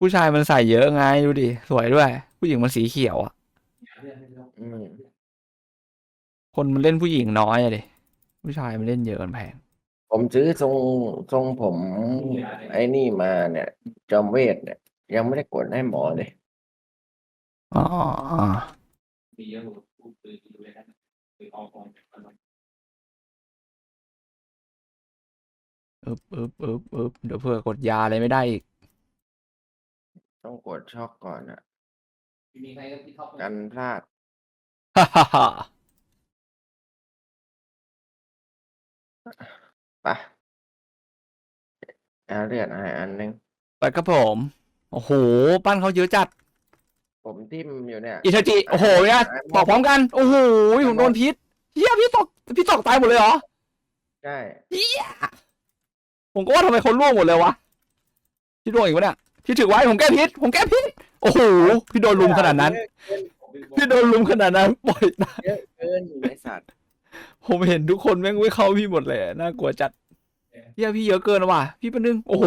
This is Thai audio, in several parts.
ผู้ชายมันใส่เยอะไงดูดิ สวยด้วย ผู้หญิงมันสีเขียวอะ อืมคนมันเล่นผู้หญิงน้อยอะดิผู้ชายมันเล่นเยอะมันแพง ผมซื้อทรงทรงผม ไอ้นี่มาเนี่ย จอมเวทเนี่ย ยังไม่ได้กดให้หมอเลยอ๋ออ๋ออึบอึบอึบอึบเดี๋ยวเผื่อกดยาอะไรไม่ได้อีก ต้องกดช็อกก่อนอะกันพลาด ฮ่าฮ่าฮ่าไปะเอาเลือดให้อันหนึง ไปครับผม โอ้โห ปั้นเขาเยอะจัด ผมทิ่มอยู่เนี่ย อิทาจิ โอ้โหเนี่ยตอกพร้อมกัน โอ้โหผมโดนพิษเฮียพี่ตอกพี่ตอกตายหมดเลยเหรอ ใช่เฮียผมก็ว่าทำไมคนร่วงหมดเลยวะ พี่ร่วงอีกวะเนี่ย พี่ถือไว้ผมแก้พิษผมแก้พิษโอ้โหพี่โดนลุมขนาดนั้น พี่โดนลุมขนาดนั้นปล่อยตายเยอะเกินไอสัตว์ผมเห็นทุกคนแม่งไม่เข้าพี่หมดเลยอะน่ากลัวจัดเฮียพี่เยอะเกินว่ะ พี่เป็นนึงโอ้โห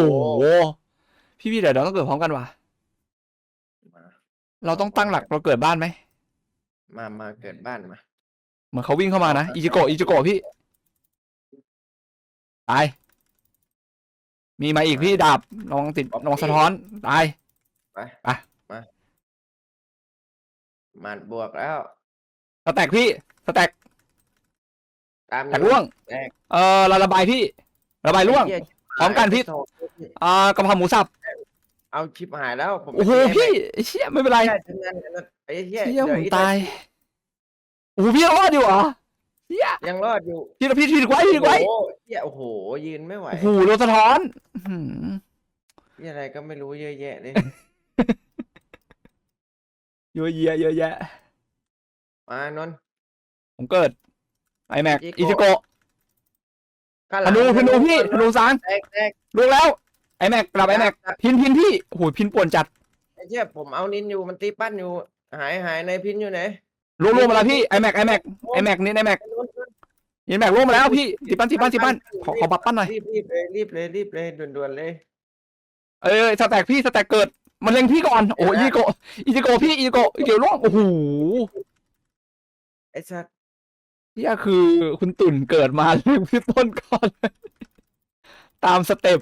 พี่พี่เดี๋ยวเราต้องเกิดพร้อมกันว่ะมาเราต้องตั้งหลักเราเกิดบ้านไหมมามาเกิดบ้านมาเหมือนเขาวิ่งเข้ามานะอิจิโกะอิจิโกะพี่ตาย มีมาอีกพี่ดาบลองติดลองสะท้อนตายไปไปมามันบวกแล้วสแต็กพี่สแต็กตามแตกล่วง แตกเออเราระบายพี่ ระบายล่วงไเหี้ยพร้อมกันพี่โถ่อ่ากะเพราหมูสับเอาชิปหายแล้วผมโอ้โหไม่พี่ได้ไอ้เชี่ยไม่เป็นไรไม่ได้ทั้งนั้นนะไอ้เหี้ยเชี่ยเดี๋ผวมอีกตายโอ้โหพี่รอดอยู่เหรอ เชี่ยยังรอดอยู่พี่พี่ถือไว้ถือไว้โอ้โหเหี้ยโอ้โห ยืนไม่ไหวโอ้โหโดนสะท้อนอื้อหือเหี้ยอะไรก็ไม่รู้เยอะแยะเลย เยอะแยะเยอะแยะ มานนท์ ผมเกิดไอแม็กอิอิจิจิโกะ โกะข้างหธลังนูธนูพี่ธนูสางแตกแตกลงแล้วไอแม็กกลับไอแม็กพินพินพี่โอ้โหพินป่วนจัด ไอ้เหี้ยผมเอานินอยู่มันตีปั้นอยู่ หายหายในพินอยู่ไหน ลงลงมาแล้วพี่ไอแม็กไอแม็กไอแม็กนี่ไอแม็กไอแม็กลงมาแล้วพี่ตีปั้นตีปั้นตีปั้นขอขอบับปั้นหน่อยรีบรีบเลยรีบเลยรีบเลยด่วนๆเลยเอ้ยสแต็กพี่สแต็กเกิดมันเล็งพี่ก่อนโอ้โหอิจิโกะอิจิโกะพี่อิจิโกะอิจิโกะล่วงโอ้โหไอ้สัตว์นี่คือคุณตุ่นเกิดมาเล็งพี่ต้นก่อนตามสเต็ป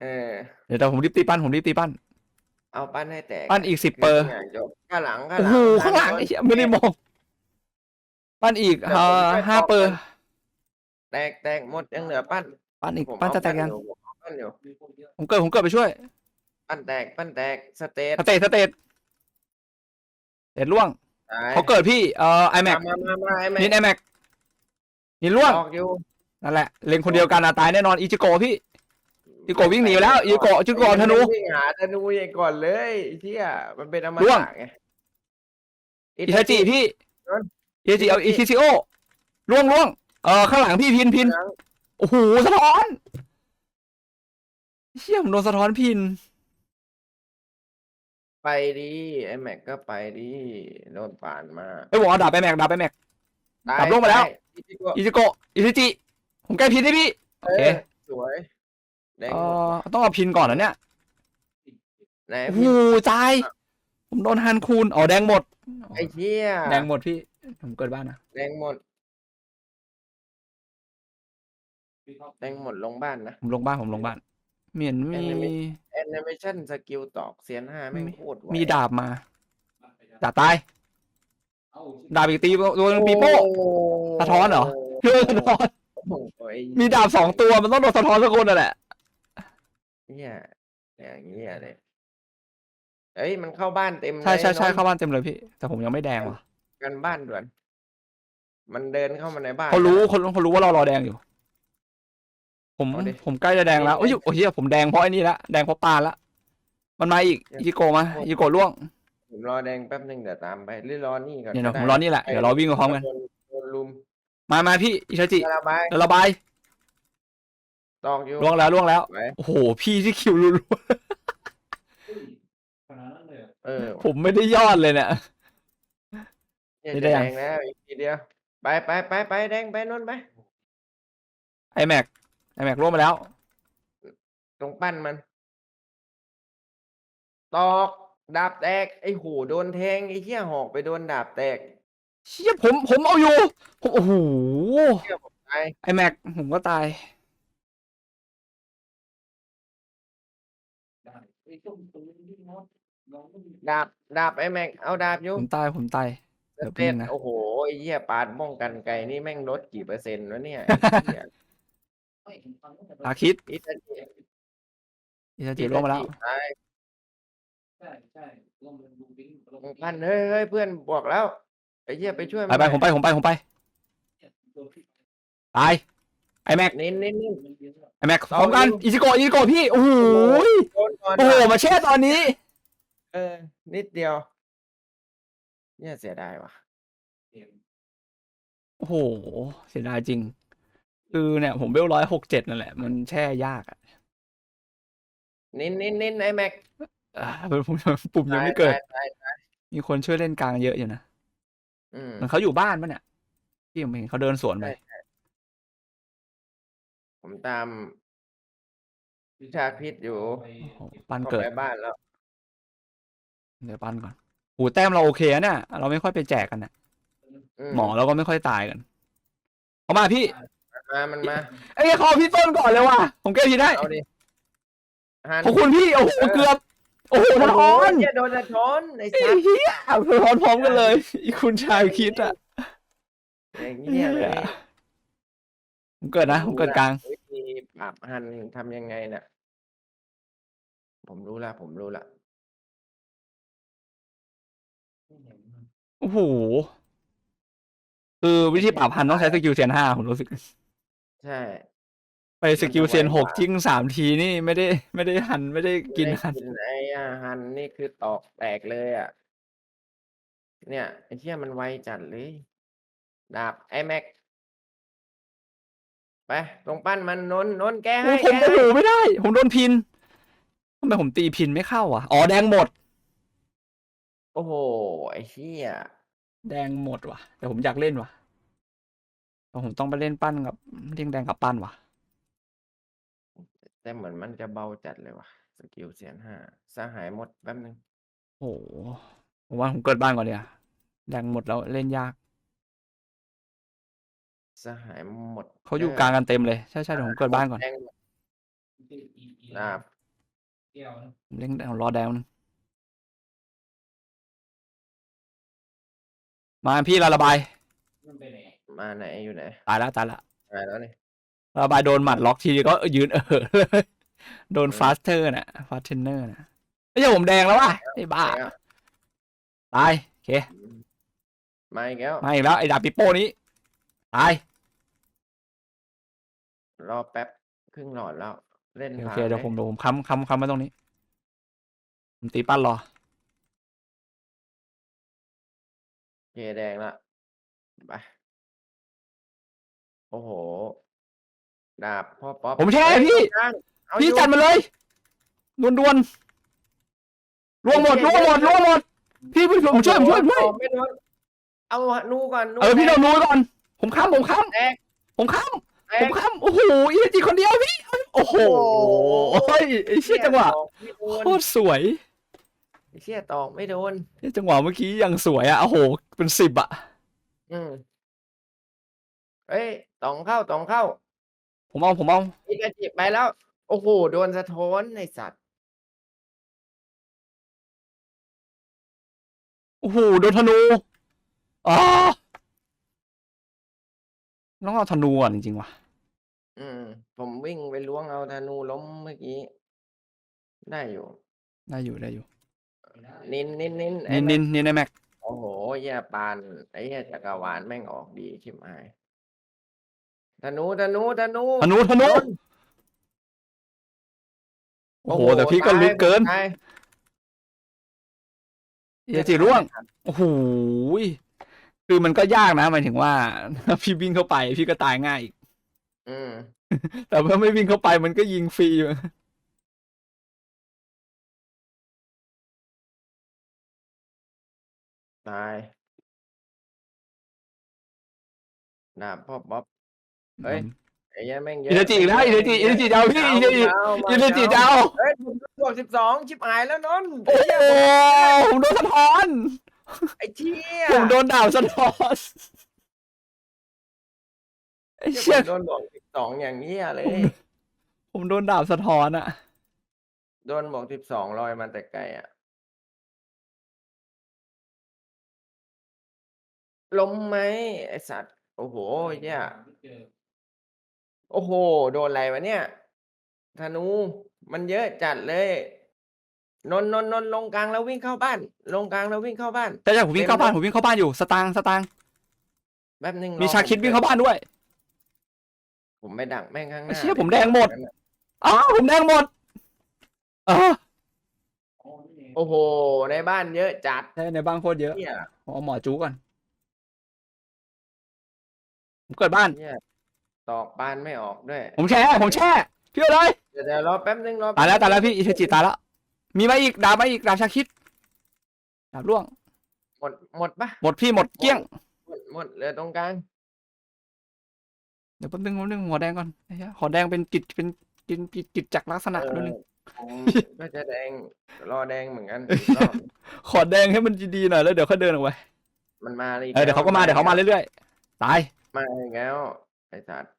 เออเดี๋ยวแต่ผมรีบตีปั้นผมรีบตีปั้น เอาปั้นให้แตกปั้นอีกสิบเปอร์ย่างจบข้างหลังข้างโอ้หลัโหงข้างหลังไอ้เหี้ยไม่ได้มองปั้นอีกเอ่อห้าเปอร์แตกแตกหมดยังเหลือปั้นปั้นอีกผมปั้นเอาจะแตกยังอยู่ผมเอาปั้นอยู่ผมเกิดผมเกิดไปช่วย ปั้นแตกปั้นแตกสเตตสเตตสเตตเตตล่วงตายเขาเกิดพี่เอ่อไอแม็กมามามาไอ้แม็นิกนไอแม็กนินล่วงออกอยู่นั่นแหละเล็งคนเดียวกันอะตายแน่นอนอิจิโกะพี่ อิโกะวิ่งหนีไปแล้วอิโกะอิโกะธนู วิ่งหาธนูเองก่อนเลยไอ้เที่ยมันเป็นอมล่วง ตะไง อิทาจิพี่นั่นอิทาจิเอาอิทิซิโอล่วงล่วงเออข้างหลังพี่พินพินโอ้โหสะท้อนเชี่ยผมโดนสะท้อนพิน ไปดิไอ้แม็กก็ไปดิโดนป่านมาไอ้บอกเอาดาบไปแม็กดาบไปแม็ก ตายกลับลงมาแล้ว ตายอิจิโกะอิจิโกะอิทิจิ ผมแก้พินได้พี่ โอเค สวย แดงเอหมดอต้องเอาพินก่อนนะเนี่ยไหนโอ้โหพี่ตาย ผมโดนฮันคูนอ๋อแดงหมด ไอ้เที่ยแดงหมดพี่ ผมเกิดบ้านนะแดงหมดแดงหมดลงบ้านนะ ผมลงบ้านผมลงบ้านเหมียนมี Enemy แอนิเมชันสกิลตอกเสียนห้าแม่งมีโคตรไวมีดาบมา ดาบตาย ดาบอีกตีตัวนึงปีโป้ สะท้อนเหรอ เพื่อสะท้อน โอ้ยมีดาบสองตัวมันต้องโดนสะท้อนสักคนน่ะแหละ เนี่ยอย่างเงี้ยเลยเอ้ยมันเข้าบ้านเต็มใช่ใช่ใช่ลยเข้าบ้านเต็มเลยพี่ แต่ผมยังไม่แดงว่ะกันบ้านด่วน มันเดินเข้ามาในบ้าน เขารู้คนเขารู้ว่าเรารอแดงอยู่ ผมเอาดิ ผมใกล้จะแดงแล้วเอาโอ้ยดิโอ้ยเหี้ยผมแดงเพราะไอ้นี่ละแดงเพราะปลาละมันมาอีกอิจิโกะมาอิจิโกะล่วงผมรอแดงแป๊บหนึงเดี๋ยวตามไปหรือรอนี่ก่อนเนี่ยเดี๋ยวก็ผมได้รอนี่แหละเดี๋ยวเราวิ่งไปพร้อมกันโดโดนลุมมามาพี่อิชาจิระบาย เดี๋ยวระบาย ตอกอยู่ล่วงแล้วล่วงแล้วไว้โอ้โห พี่ที่คิวรัวเออๆผมไม่ได้ยอดเลยเนี่ยเนี่ยนี่จะได้แดยังงแล้วอีกทีเดียว ไปไปไปไปแดงไปนู่นไป ไอแม็กไอแม็กล่วงมาแล้ว ตรงปั้นมัน ตอกดาบแตก ไอ้หูโดนแทง ไอ้เหี้ยหอกไปโดนดาบแตก เชี่ยผมผมเอาอยู่ ผมโอ้โหเหี้ยผมตายไอแม็กผมก็ตาย ดาบดาบไอ้แม็กเอาดาบอยู่ผมตายผมตาย เดี๋ยวแป๊บเต้นึนงนะ โอ้โหไอ้เหี้ยปาดป้องกันไกลนี่แม่งลดกี่เปอร์เซ็นต์วะเนี่ยไอ้เหี้ยอาคิดอิตาจิอิซาจิร่วงมาแล้ว ตายใช่ใช่ลงดูบิงลงพันเฮ้ยเฮ้ยเพื่อนบอกแล้วไอ้เหี้ยไปช่วยไปไปผมไปผมไปผมไปตาย ไอแม็กเน้นเน้นเน้นไอแม็กพร้อมกันอิซิโกะอิซิโกะพี่โอ้โหโดนก่อนโอ้โหว่ะมาแช่ตอนนี้ เออ นิดเดียว เนี่ยเสียดายว่ะโอ้โห เสียดายจริง คือเนี่ย ผมเวลร้อยหกเจ็ดนั่นแหละ มันแช่ยากอะเน้นเน้นเน้นไอ้แม็กอ่าผมปุ่มยังไม่เกิดตายตายตายมีคนช่วยเล่นกลางเยอะอยู่นะอืมเหมันเขาอยู่บ้านปะเนี่ยพี่ผมเห็นเขาเดินสวนไป ผมตามวิชาพิษอยู่โอ้โหปั้นเข้าเกิดไปบ้านแล้ว เดี๋ยวปั้นก่อนโอ้แต้มเราโอเคนะเนี่ย เราไม่ค่อยไปแจกกันนะอืหมอเราก็ไม่ค่อยตายกัน เอามาพี่มามันมาเอ้ยขอพี่ต้นก่อนเลยว่ะ ผมแก้พี่ได้ เอาดิหันขอบคุณพี่ โอ้โห เกือบ โอ้โหโอ้ทะโหออนเหี้ยโดนสะท้อนไอ้ไอ้สัสเหี้ยสะท้อนพร้อมกันเลย อีคุณชายคิดอะอย่างเงี้ยเลย ผมเกิดนะผมเกิดกลาง วิธีปรับหันทำยังไงน่ะ ผมรู้ละผมรู้ละโอ้โหคือวิธีปราบพันต้องใช้สกิลเซียนห้าผมรู้สึก ใช่ ไปสกิลเซียนหกจิ้งสามทีนี่ไม่ได้ ไม่ได้หันไม่ได้กินได้หัน กินไอ้อาหันนี่คือตอกแตกเลยอะ เนี่ยไอ้เที่ยมันไวจัดเลย ดาบไอ้แม็ก ไปตรงปั้นมันนนนนแก้โอ้ให้ผมแก้โอ้โหให้ไม่ได้ ผมโดนพินทำไมผมตีพินไม่เข้าอะ อ๋อแดงหมด โอ้โหไอ้เชี่ยแดงหมดว่ะ แต่ผมอยากเล่นว่ะแต่ผมต้องไปเล่นปั้นกับเล่นแดงกับปั้นว่ะ แต่เหมือนมันจะเบาจัดเลยว่ะสกิลเสียนห้าสหายหมดแป๊บนึง โอ้โหผมว่าผมเกิดบ้านก่อนเนี่ยแดงหมดแล้วเล่นยาก สหายหมดเขาอยู่กลางกันเต็มเลย ใช่ใช่เดี๋ยวผมเกิดบ้านก่อนแดงหมดดาบเกี่ยวนะผมเล่นเอารอแดงนึงมาพี่ระบายมันไปไหนมาไหนอยู่ไหนตายแล้วตายละตายแล้วนี่ระบายโดนหมัดล็อกทีก็ยืนเออเลยโดนอืมฟาสเตอร์น่ะฟาสเทนเนอร์น่ะไม่ใช่ผมแดงแล้วว่ะไอ้บ้าแล้วตายโอเคมาอีกแล้วมาอีกแล้วไอ้ดาบปิโป้นี้ตาย รอแป๊บครึ่งหลอดแล้ว เล่นโอผ่าเคนเดี๋ยวไหผมเดี๋ยวผมค้ำค้ำค้ำมาตรงนี้ ผมตีปั้นรอเคแดงละไปโอ้โห ดาบพ่อป๊อปผมแช่เฮ้ยพี่กลางเอาพี่อยู่จัดมาเลยดวนดวนๆล่วงหมดล่วงหมดล่วงหมด พี่พี่ผมช่วยผมช่วยผมช่วยโอ้โหไม่โดนเอานูก่อนนูเออพี่แตโดกนนูไว้ก่อน ผมค้ำผมค้แตกำผมค้แตำ ผมกค้ำโอ้โหอีจีคนเดียวพี่ โอ้โหโอ้โหเฮ้ยไอ้เชี่ยจังหวะตอกไม่โดนโคตรสวยไอ้เชี่ยตอกไม่โดนไอ้จังหวะเมื่อกี้ยังสวยอะโอ้โห เป็นสิบอะ อืมเอ้ยตองเข้าตองเข้า ผมเอาผมเอาอิกาจิไปแล้ว โอ้โห โดนสะท้อนในสัตว์ โอ้โห โดนธนูอ๋อต้องเอาธนูอะจริงๆว่ะ อืม ผมวิ่งไปล้วงเอาธนูล้มเมื่อกี้ ได้อยู่ ได้อยู่ได้อยู่นินนินนินไอ้นินแม่นินนินไอ้แม็กโอ้โหแย่ปาน ไอ้แย่จักรวาลแม่งออกดีชิบหายธนูธนูธนู ธนูธนูโดนโอ้โหแต่พี่ก็ลึกเกินตายเอจิร่วง โอ้โหยคือมันก็ยากนะหมายถึงว่าถ้าพี่วิ่งเข้าไปพี่ก็ตายง่ายอีก อืมแต่ถ้าไม่วิ่งเข้าไปมันก็ยิงฟรีอยู่ ตายดาบพ่อบ๊อบ เฮ้ย ไอ้เหี้ยแม่งเยอะอินาจิอีกแล้วอินาจิอินาจิจะเอาพี่อินาจิเามาอินาจิจะเอาเฮ้ยผมบวกสิบสองชิบหายแล้วนนท์โอ้โหผมโดนสะท้อนไอ้เชี่ยผมโดนดาวสะท้อน ไอ้เชี่เชี่ยยผมโดนบวกสิบสองอย่างเงี้ยเลย ผมโดนดาวสะท้อนอะโดนบวกสิบสองลอยมาแต่ไกลอะ ล้มไหมไอสัตว์ โอ้โหเหี้ยเจอโอ้โห โดนอะไรวะเนี่ย ธนู มันเยอะจัดเลย นนท์นนท์นนท์ลงกลางแล้ววิ่งเข้าบ้าน ลงกลางแล้ววิ่งเข้าบ้านใช่ใช่ผมวิ่งเข้าบ้านผมวิ่งเข้าบ้านอยู่สตางค์สตางค์แป๊บนึงมีรอชาคิดผมวิ่งเข้าบ้านด้วย ผมไปดักแม่งข้างหไอ้น้าเชี่ยผมแดงหมด อ้าวผมแดงหมดอ๋ออ๋อนี่เองโอ้โห ในบ้านเยอะจัดใช่ในบ้านโคตรเยอะเนี่ยผมเอาหมอจูก่อน ผมเกิดบ้าน เนี่ยตอกบ้านไม่ออกด้วยผมแช่ ผมแช่พี่เอาเลยเดี๋ยวเดี๋ยวรอแป๊บนึงรอตายแล้วป๊บตายแล้วนึงพี่อิเทจิตายแล้ว มีมาอีกดาบมาอีกดาบชาคิดดาบร่วง หมดหมดปะหมดพี่หมดเกลี้ยง หมดหมดเหลือตรงกลางเดี๋ยวแป๊บนึงแป๊บนึงหัวแดงก่อนไอ้เหี้ยหัวแดงเป็นกิจเป็นกิจกิจกิจจักรลักษณะเออด้วยนึงผมก็จะแดงรอแดงเหมือนกันอีกรอบขอแดงให้มันดีๆหน่อยแล้วเดี๋ยวเขาเดินออกไปมันมาอีกเออเดี๋ยวเขาก็มาเดี๋ยวเขามาเรื่อยๆตายมาอีกแล้วไอ้สัตว์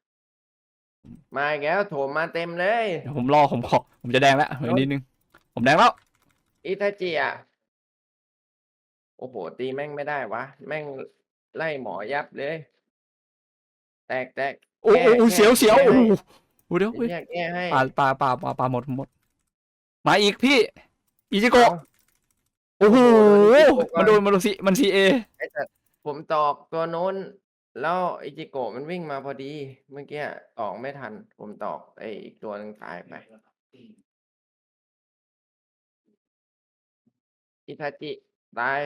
มาอีกแล้วโถมมาเต็มเลย เดี๋ยวผมรอผมขอผมจะแดงแล้วอีกนิดนึงผมแดงแล้วอิตาจิอะโอ้โหตีแม่งไม่ได้วะ แม่งไล่หมอยับเลย แตกแตก โอ้โหแก้โอ้โหแก้เสียวเสียวแก้โอ้ให้โหโอ้เดี๋ยวไอ้เฮ้ยเนี่ยแก้ให้ปลาปลาปลาปลาปลาหมดหมด มาอีกพี่ อิจิโกะเอาโอ้โหโอ้โหมันโดนมันโดนซีมันซีเอ ไอ้สัตว์ผมตอกตัวโน้น แล้วอิจิโกะมันวิ่งมาพอดี เมื่อกี้ตอกไม่ทัน ผมตอกไอ้อีกตัวหนึงตายไปอิทาจิตาย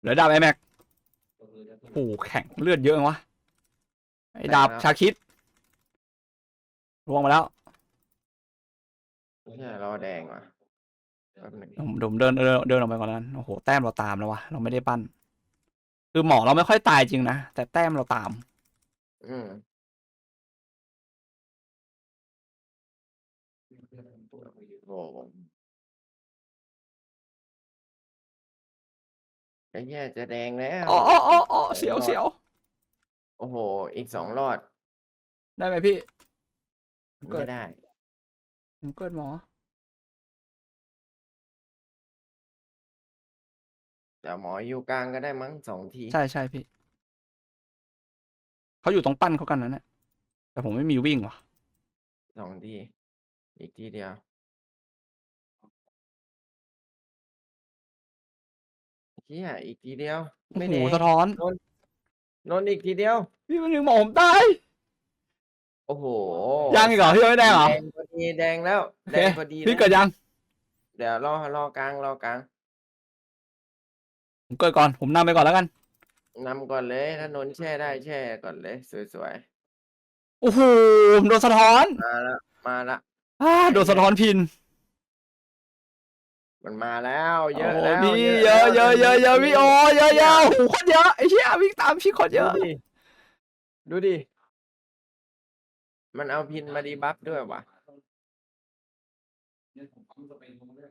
เหลือดาบไอแม็กโอ้โหแข็งเลือดเยอะจังวะ ไอ้ดาบชาคิดล่วงมาแล้วเนี่ยรอแดงว่ะแป๊บหนึ่งผมผมเดินเดินเดินออกไปก่อนนั้นโอ้โหแต้มเราตามแล้ววะเราไม่ได้ปั้น คือหมอเราไม่ค่อยตายจริงนะ แต่แต้มเราตาม อืมโอ้โหไอ้เนี่ยจะแดงแล้วอ๋ออ๋ออ๋ออ๋อสงเสียวรอดเสียว โอ้โห อีกสองรอดได้ไหมพี่ เกิไม่ดได้ ผมเกิดหมอ แต่หมออยู่กลางก็ได้มั้งสองที ใช่ใช่พี่ เขาอยู่ตรงปั้นเขากันนั่นแหละแต่ผมไม่มีวิ่งว่ะ สองที อีกทีเดียว เฮียอีกทีเดียวโอ้ไม่โหแดงสะท้อนน นท์อีกทีเดียว พี่มันยังหมอผมตาย โอ้โหยังอีกเหรอพี่ยังไม่แดงเหรอ แดงพอดีแดงแล้วโอแดเคงพอดีพี่แล้วเกิดยัง เดี๋ยวรอรอกลางรอกลางผมเกิดก่อน ผมนำไปก่อนแล้วกัน นำก่อนเลยถ้านนท์แช่ได้แช่ก่อนเลย สวยโอ้โหผมโดนสะท้อนๆมาละมาละอ่าโดนสะท้อนพิน มันมาแล้วเยอะโอ้แล้วพี่เยแล้อะวเยอะเยอะเยอะพี่โอ้เยอะเยอะโอ้โหโคนเยอะไอ้เชี่ยวิ่งตามพี่โคนเยดูอะดิดูดิ มันเอาพินมาดีบัฟด้วยวะเนี่ยผมปั๊มสเปนลงเรื่อย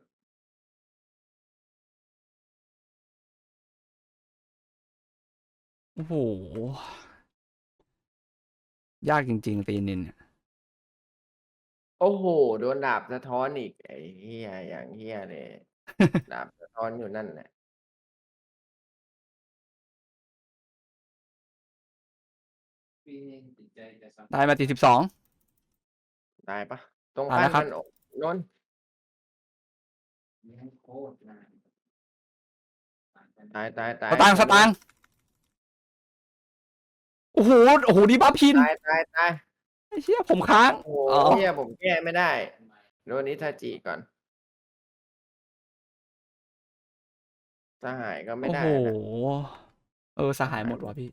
โอ้โห ยากจริงๆตีนินเนี่ย โอ้โห โดนดาบสะท้อนอีก ไอ้เฮียอย่างเฮียเลย ดาบสะท้อนอยู่นั่นแหละพี่ติดใจแต่สัได้มาตีสิบสองตายปะตรงตายปั้แล้นวครับ มันอกนนท์เนี่ยโคตรนานตายตายตายสตางค์สตางค์โอ้โห โอ้โห ดีบัฟพิน ตายตายตายไอ้เชี่ยผมค้าง โอ้โหอ๋อเฮียผมแก้ไม่ได้โดนนิทาจิก่อนสหายก็ไม่โอ้ได้โห นะเออสหายหมดว่ะพี่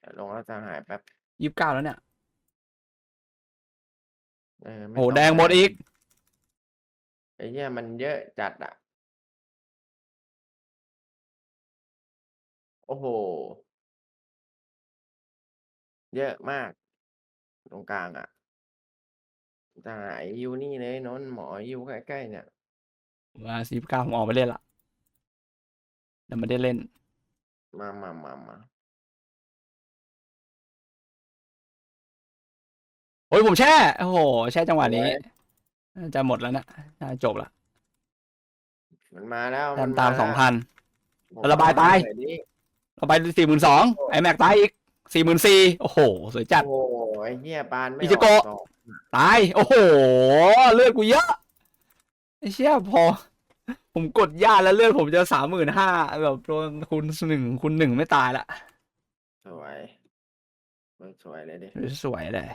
เดี๋ยวลงแล้วสหายแป๊บยี่สิบเก้าแล้วเนี่ย เออไม่โอ้โหต้องแดงหมดอีก ไอ้เหี้ยมันเยอะจัดอะ โอ้โห เยอะมาก ตรงกลางอะจะหายอยู่นี่เลยนนท์หมออยู่ใกล้ๆเนี่ยว่าสีเก้าผมออกไปเล่นละแต่ไม่ได้เล่น มามามามาโอ้ยผมแช่ โอ้โห แช่จังหวะนี้น่าจะหมดแล้วนะน่าจะจบละมันมาแล้วแต้นมตามแล้วสองพันผมระบายตายหน่อดิเราไปสี่หมื่นสองไอแม็กตายอีก สี่หมื่นสี่โอ้โห สวยจัด โอ้โหไอ้เหี้ยปานไม่อิชิโกะ ออกตาย โอ้โห เลือดกูเยอะไอ้เชี่ยพอ ผมกดยาแล้วเลือดผมจะสามหมื่นห้าแบบโดนคูณหนึ่งคูณหนึ่งไม่ตายละ สวยสวยๆเลยดิ สวยเลย